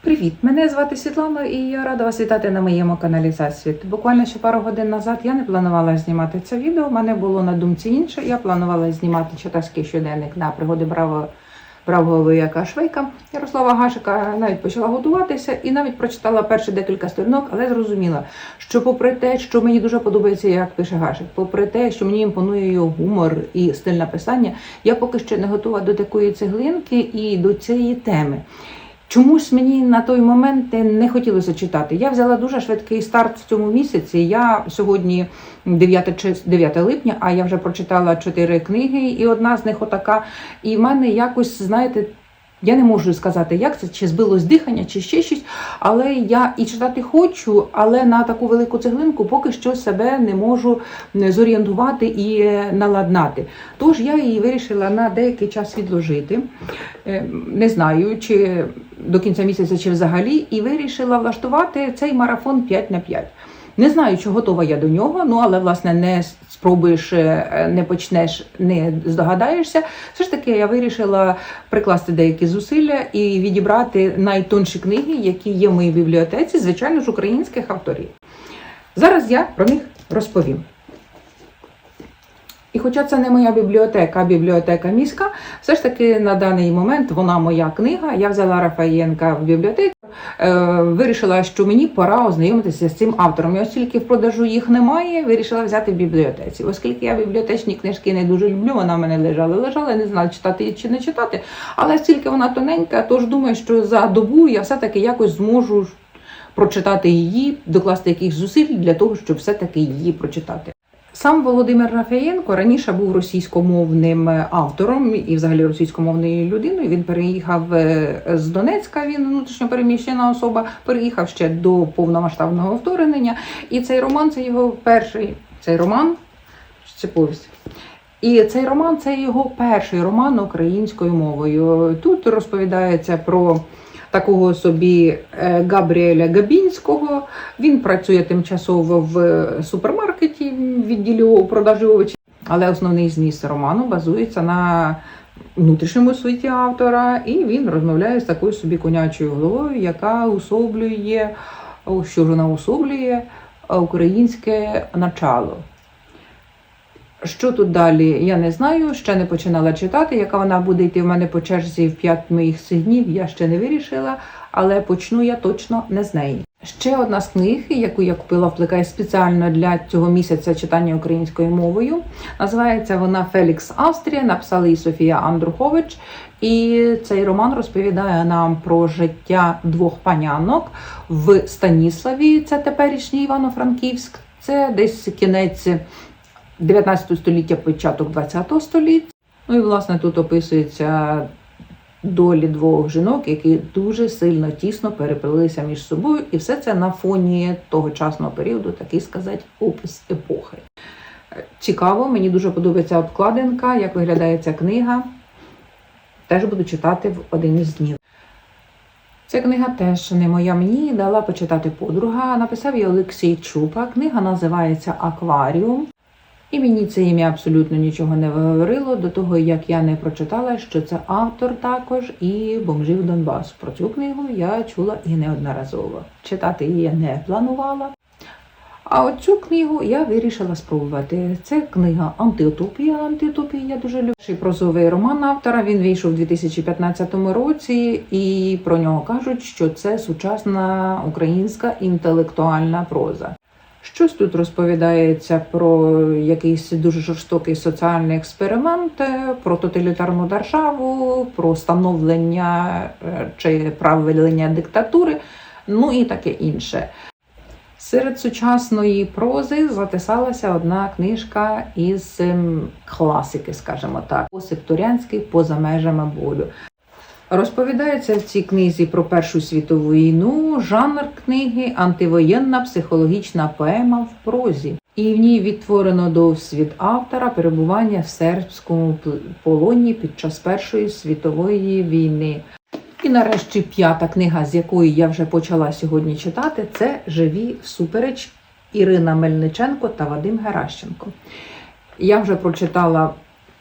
Привіт! Мене звати Світлана і я рада вас вітати на моєму каналі Засвіт. Буквально ще пару годин назад я не планувала знімати це відео. У мене було на думці інше. Я планувала знімати читацький щоденник на пригоди браво бравого вояка Швейка. Ярослава Гашика навіть почала готуватися і навіть прочитала перші декілька сторінок, але зрозуміла, що попри те, що мені дуже подобається, як пише Гашик, попри те, що мені імпонує його гумор і стиль написання, я поки що не готова до такої цеглинки і до цієї теми. Чомусь мені на той момент не хотілося читати. Я взяла дуже швидкий старт в цьому місяці. Я сьогодні 9, 9 липня, а я вже прочитала чотири книги, і одна з них отака. І в мене якось, знаєте, я не можу сказати, як це, чи збилось дихання, чи ще щось. Але я і читати хочу, але на таку велику цеглинку поки що себе не можу зорієнтувати і е, наладнати. Тож я її вирішила на деякий час відложити. Е, Не знаю, чи до кінця місяця, чи взагалі, і вирішила влаштувати цей марафон 5 на 5. Не знаю, чи готова я до нього, ну але власне не спробуєш, е, не почнеш, не здогадаєшся. Все ж таки, я вирішила прикласти деякі зусилля і відібрати найтонші книги, які є в моїй бібліотеці, звичайно ж, українських авторів. Зараз я про них розповім. І хоча це не моя бібліотека, а бібліотека міська, все ж таки на даний момент вона моя книга. Я взяла Рафаєнка в бібліотеку, е, вирішила, що мені пора ознайомитися з цим автором. І оскільки в продажу їх немає, вирішила взяти в бібліотеці. Оскільки я бібліотечні книжки не дуже люблю, вона в мене лежала, лежала, не знала, читати її чи не читати. Але оскільки вона тоненька, тож думаю, що за добу я все-таки якось зможу прочитати її, докласти якихось зусиль для того, щоб все-таки її прочитати. Сам Володимир Рафаєнко раніше був російськомовним автором і взагалі російськомовною людиною. Він переїхав е, з Донецька, він внутрішньо переміщена особа, переїхав ще до повномасштабного вторгнення. І цей роман це його перший цей роман, це повість. І цей роман це його перший роман українською мовою. Тут розповідається про такого собі е, Габріеля Габінського. Він працює тимчасово в супермаркеті відділі о- продажі овочів, але основний зміст роману базується на внутрішньому світі автора, і він розмовляє з такою собі конячою головою, яка усоблює, що ж вона усоблює українське начало. Що тут далі, я не знаю, ще не починала читати. Яка вона буде йти в мене по черзі в 5 моїх цих днів, я ще не вирішила, але почну я точно не з неї. Ще одна з книг, яку я купила в спеціально для цього місяця читання українською мовою. Називається вона Фелікс Австрія, написала її Софія Андрухович. І цей роман розповідає нам про життя двох панянок в Станіславі, це теперішній Івано-Франківськ. Це десь кінець 19 століття, початок 20 століття. Ну і власне тут описується долі двох жінок, які дуже сильно тісно переплилися між собою, і все це на фоні тогочасного періоду, такий сказати, опис епохи. Цікаво, мені дуже подобається обкладинка, як виглядає ця книга. Теж буду читати в один із днів. Ця книга теж не моя. Мені дала почитати подруга. Написав її Олексій Чупа. Книга називається Акваріум. І мені це ім'я абсолютно нічого не говорило до того, як я не прочитала, що це автор також і бомжів Донбасу. Про цю книгу я чула і неодноразово. Читати її не планувала. А от цю книгу я вирішила спробувати. Це книга Антиутопія. Антиутопія я дуже люблю. Прозовий роман автора. Він вийшов у 2015 році, і про нього кажуть, що це сучасна українська інтелектуальна проза. Щось тут розповідається про якийсь дуже жорстокий соціальний експеримент, про тоталітарну державу, про становлення е, чи правлення диктатури, ну і таке інше. Серед сучасної прози затисалася одна книжка із ем, класики, скажімо так, Осипторянський поза межами болю. Розповідається в цій книзі про Першу світову війну, жанр книги антивоєнна психологічна поема в прозі. І в ній відтворено досвід автора перебування в сербському полоні під час Першої світової війни. І нарешті п'ята книга, з якої я вже почала сьогодні читати, це Живі всупереч Ірина Мельниченко та Вадим Геращенко. Я вже прочитала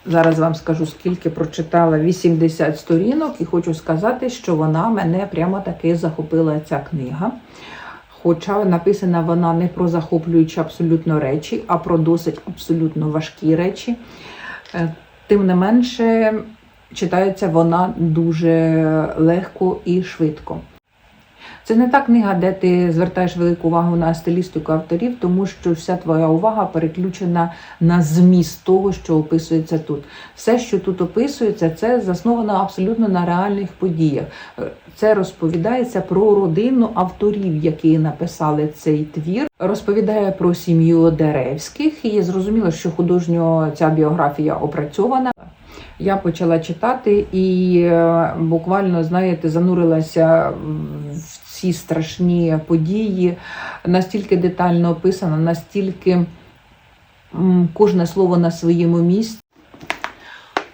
Зараз вам скажу, скільки прочитала 80 сторінок, і хочу сказати, що вона мене прямо таки захопила ця книга. Хоча написана вона не про захоплюючі абсолютно речі, а про досить абсолютно важкі речі. Е, Тим не менше, читається вона дуже легко і швидко. Це не та книга, де ти звертаєш велику увагу на стилістику авторів, тому що вся твоя увага переключена на зміст того, що описується тут. Все, що тут описується, це засновано абсолютно на реальних подіях. Це розповідається про родину авторів, які написали цей твір. Розповідає про сім'ю Деревських, і зрозуміло, що художньо ця біографія опрацьована. Я почала читати і е, буквально, знаєте, занурилася в ці страшні події, настільки детально описано, настільки кожне слово на своєму місці.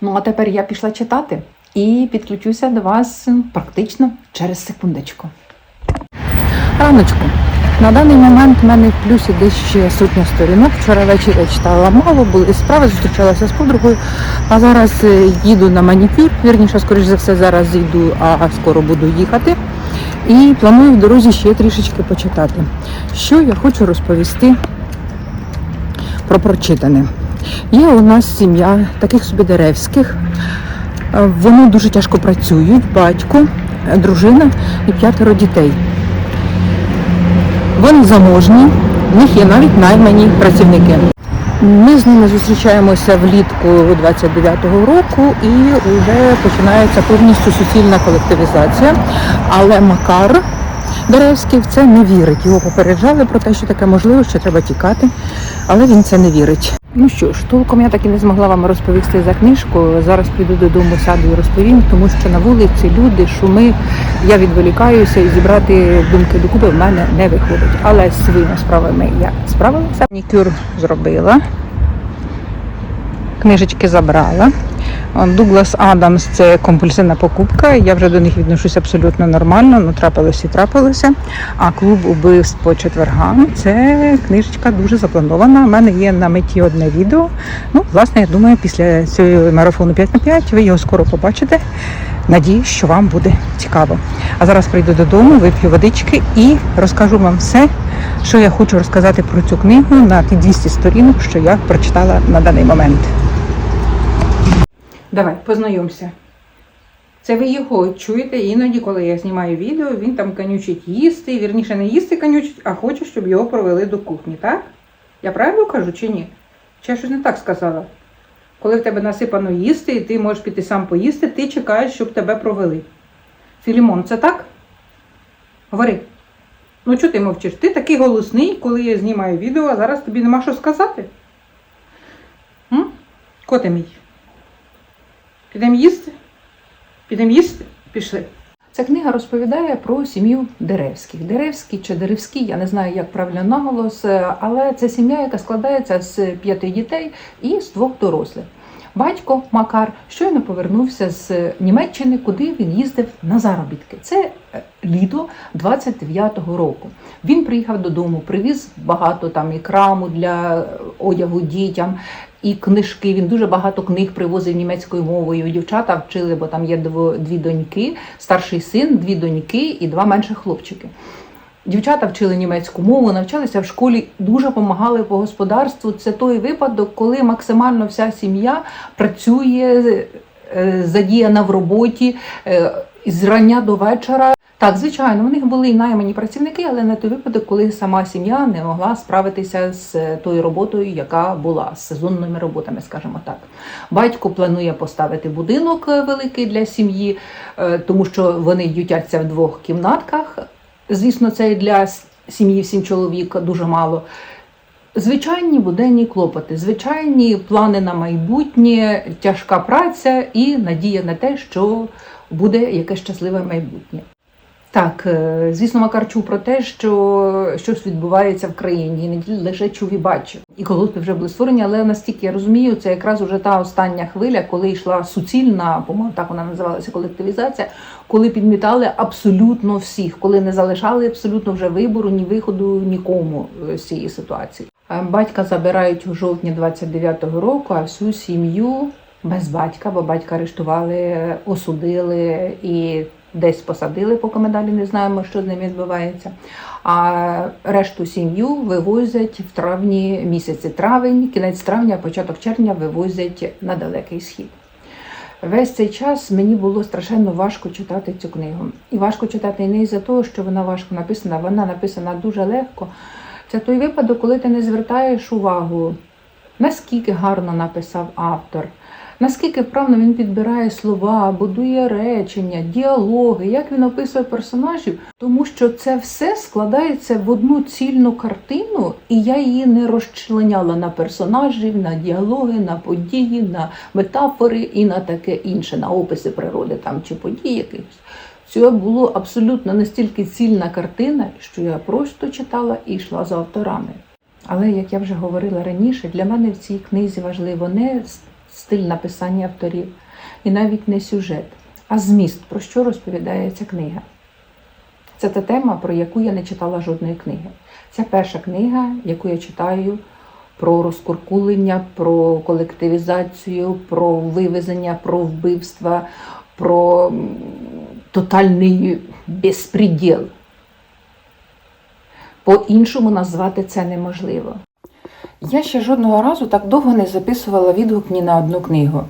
Ну, а тепер я пішла читати і підключуся до вас практично через секундочку. Раночку. На даний момент в мене в плюсі десь ще сотня сторінок. Вчора ввечері я читала мало, були справи, зустрічалася з подругою. А зараз е, їду на манікюр. Вірніше, скоріш за все, зараз йду, а скоро буду їхати. І планую в дорозі ще трішечки почитати. Що я хочу розповісти про прочитане. Є у нас сім'я таких собі деревських. Е, Вони дуже тяжко працюють, батько, е, дружина і п'ятеро дітей. Вони заможні, в них є навіть наймані працівники. Ми з ними зустрічаємося влітку 29-го року і вже починається повністю суцільна колективізація. Але Макар Деревський в це не вірить. Його попереджали про те, що таке можливо, що треба тікати, але він це не вірить. Ну що ж, толком я так і не змогла вам розповісти за книжку. Зараз прийду додому, сяду і розповім, тому що на вулиці люди, шуми, я відволікаюся і зібрати думки докупи в мене не виходить. Але своїми справами я справилася. Нікюр зробила, книжечки забрала. Дуглас Адамс це компульсивна покупка. Я вже до них відношусь абсолютно нормально, ну трапилося і трапилося. А клуб убивств по четвергам це книжечка дуже запланована. У мене є на меті одне відео. Ну, власне, я думаю, після цього марафону 5 на 5 ви його скоро побачите. Надіюсь, що вам буде цікаво. А зараз прийду додому, вип'ю водички і розкажу вам все, що я хочу розказати про цю книгу на ті 200 сторінок, що я прочитала на даний момент. Давай, познайомся. Це ви його чуєте іноді, коли я знімаю відео, він там канючить їсти, вірніше не їсти канючить, а хоче, щоб його провели до кухні, так? Я правильно кажу чи ні? Чи я щось не так сказала? Коли в тебе насипано їсти, і ти можеш піти сам поїсти, ти чекаєш, щоб тебе провели. Філімон, це так? Говори. Ну, чого ти мовчиш? Ти такий голосний, коли я знімаю відео, а зараз тобі нема що сказати? М? Коте мій. Підемо їсти? Підемо їсти? Пішли. Ця книга розповідає про сім'ю Деревських. Деревські чи Деревські, я не знаю, як правильно наголос, е, але це сім'я, яка складається з п'яти дітей і з двох дорослих. Батько Макар щойно повернувся з Німеччини, куди він їздив на заробітки. Це е, літо 29-го року. Він приїхав додому, привіз багато там і краму для е, одягу дітям, і книжки. Він дуже багато книг привозив німецькою мовою. Дівчата вчили, бо там є дві доньки, старший син, дві доньки і два менших хлопчики. Дівчата вчили німецьку мову, навчалися в школі, дуже допомагали по господарству. Це той випадок, коли максимально вся сім'я працює, е, задіяна в роботі е, з рання до вечора. Так, звичайно, у них були і наймані працівники, але не той випадок, коли сама сім'я не могла справитися з е, тою роботою, яка була з сезонними роботами, скажімо так. Батько планує поставити будинок е, великий для сім'ї, е, тому що вони ютяться в двох кімнатках. Звісно, це і для сім'ї в сім чоловік дуже мало. Звичайні буденні клопоти, звичайні плани на майбутнє, тяжка праця і надія на те, що буде якесь щасливе майбутнє. Так, е, звісно, Макар чув про те, що щось відбувається в країні, і не лише чув і бачив. І колгоспи вже були створені, але настільки я розумію, це якраз уже та остання хвиля, коли йшла суцільна, по-моєму, так вона називалася колективізація, коли підмітали абсолютно всіх, коли не залишали абсолютно вже вибору, ні виходу нікому е, з цієї ситуації. Е, Батька забирають у жовтні 29-го року, а всю сім'ю без батька, бо батька арештували, осудили і десь посадили, поки ми далі не знаємо, що з ним відбувається. А решту сім'ю вивозять в травні місяці травень, кінець травня, початок червня вивозять на далекий схід. Весь цей час мені було страшенно важко читати цю книгу. І важко читати не із-за того, що вона важко написана, вона написана дуже легко. Це той випадок, коли ти не звертаєш увагу, наскільки гарно написав автор, наскільки вправно він підбирає слова, будує речення, діалоги, як він описує персонажів, тому що це все складається в одну цільну картину, і я її не розчленяла на персонажів, на діалоги, на події, на метафори і на таке інше, на описи природи там чи подій якихось. Це було абсолютно настільки цільна картина, що я просто читала і йшла за авторами. Але, як я вже говорила раніше, для мене в цій книзі важливо не стиль написання авторів і навіть не сюжет, а зміст, про що розповідає ця книга. Це та тема, про яку я не читала жодної книги. Це перша книга, яку я читаю про розкуркулення, про колективізацію, про вивезення, про вбивства, про тотальний безпреділ. По-іншому назвати це неможливо. Я ще жодного разу так довго не записувала відгук ні на одну книгу.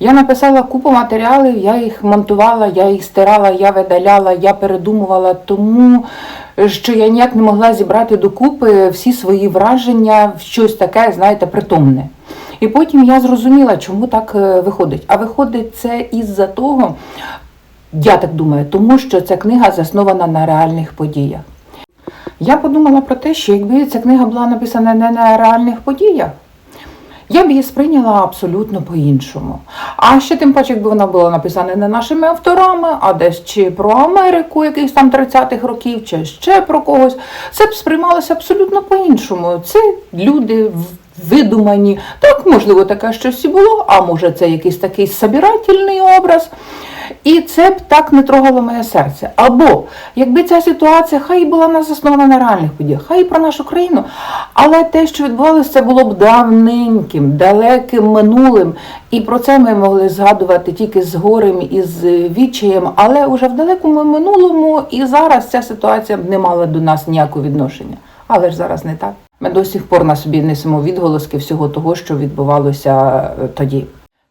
Я написала купу матеріалів, я їх монтувала, я їх стирала, я видаляла, я передумувала, тому що я ніяк не могла зібрати докупи всі свої враження в щось таке, знаєте, притомне. І потім я зрозуміла, чому так е, виходить. А виходить це із-за того, я так думаю, тому що ця книга заснована на реальних подіях. Я подумала про те, що якби ця книга була написана не на реальних подіях, я б її сприйняла абсолютно по-іншому. А ще тим паче, якби вона була написана не нашими авторами, а десь чи про Америку якихось там 30-х років, чи ще про когось, це б сприймалося абсолютно по-іншому. Це люди видумані. Так, можливо, таке щось і було, а може це якийсь такий собирательний образ. І це б так не трогало моє серце. Або якби ця ситуація хай була не заснована на реальних подіях, хай про нашу країну, але те, що відбувалося, це було б давненьким, далеким минулим. І про це ми могли згадувати тільки з горем і з відчаєм, але вже в далекому минулому і зараз ця ситуація б не мала до нас ніякого відношення. Але ж зараз не так. Ми до сих пор на собі несемо відголоски всього того, що відбувалося е, тоді.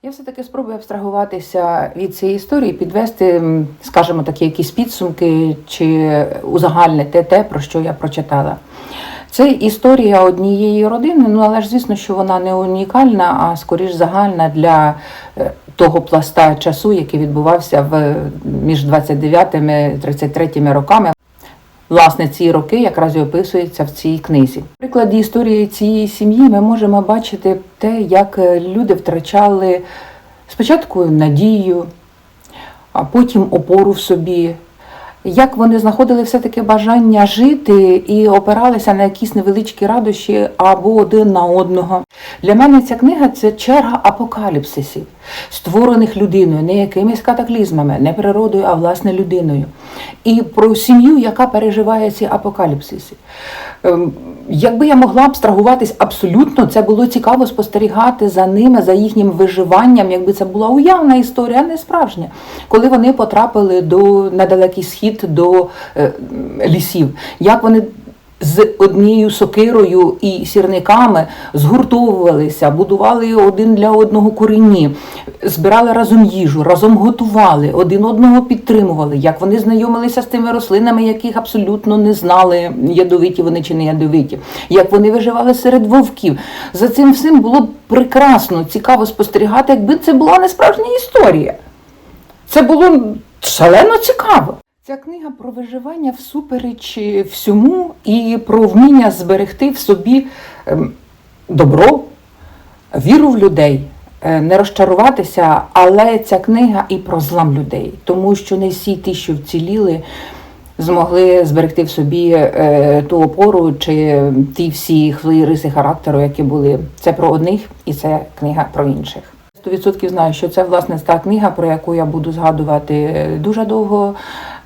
Я все-таки спробую абстрагуватися від цієї історії, підвести, скажімо, такі якісь підсумки чи узагальнити те, про що я прочитала. Це історія однієї родини, ну але ж звісно, що вона не унікальна, а скоріш загальна для е, того пласта часу, який відбувався в між 29 33 роками. Власне, ці роки якраз і описуються в цій книзі. В прикладі історії цієї сім'ї ми можемо бачити те, як е, люди втрачали спочатку надію, а потім опору в собі. Як вони знаходили все-таки бажання жити і опиралися на якісь невеличкі радощі або один на одного. Для мене ця книга це черга апокаліпсисів, створених людиною, не якимись катаклізмами, не природою, а власне людиною. І про сім'ю, яка переживає ці апокаліпсиси. Ем, Якби я могла абстрагуватись абсолютно, це було цікаво спостерігати за ними, за їхнім виживанням, якби це була уявна історія, а не справжня. Коли вони потрапили до на далекий схід до е, лісів, як вони з однією сокирою і сірниками згуртовувалися, будували один для одного курені, збирали разом їжу, разом готували, один одного підтримували, як вони знайомилися з тими рослинами, яких абсолютно не знали, ядовиті вони чи не ядовиті, як вони виживали серед вовків. За цим всім було б прекрасно, цікаво спостерігати, якби це була не справжня історія. Це було шалено цікаво. Ця книга про виживання всупереч всьому і про вміння зберегти в собі ем, добро, віру в людей, е, не розчаруватися, але ця книга і про злам людей, тому що не всі ті, що вціліли, змогли зберегти в собі е, ту опору чи ті всі свої риси характеру, які були. Це про одних, і це книга про інших. 100% знаю, що це власне та книга, про яку я буду згадувати е, дуже довго,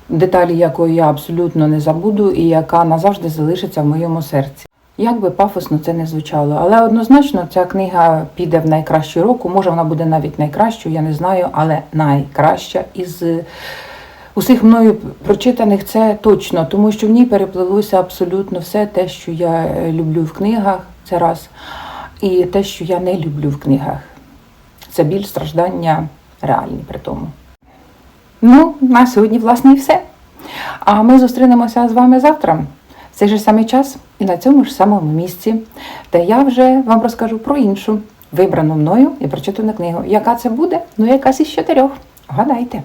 деталі якої я абсолютно не забуду, і яка назавжди залишиться в моєму серці. Як би пафосно це не звучало, але однозначно ця книга піде в найкращу року. Може, вона буде навіть найкращою, я не знаю, але найкраща із е, усіх мною прочитаних це точно, тому що в ній переплилося абсолютно все те, що я е, люблю в книгах, це раз, і те, що я не люблю в книгах. Це біль, страждання реальні при тому. Ну, на сьогодні, власне, і все. А ми зустрінемося з вами завтра цей же самий час і на цьому ж самому місці, де я вже вам розкажу про іншу вибрану мною і прочитану книгу. Яка це буде? Ну, якась із чотирьох. Гадайте.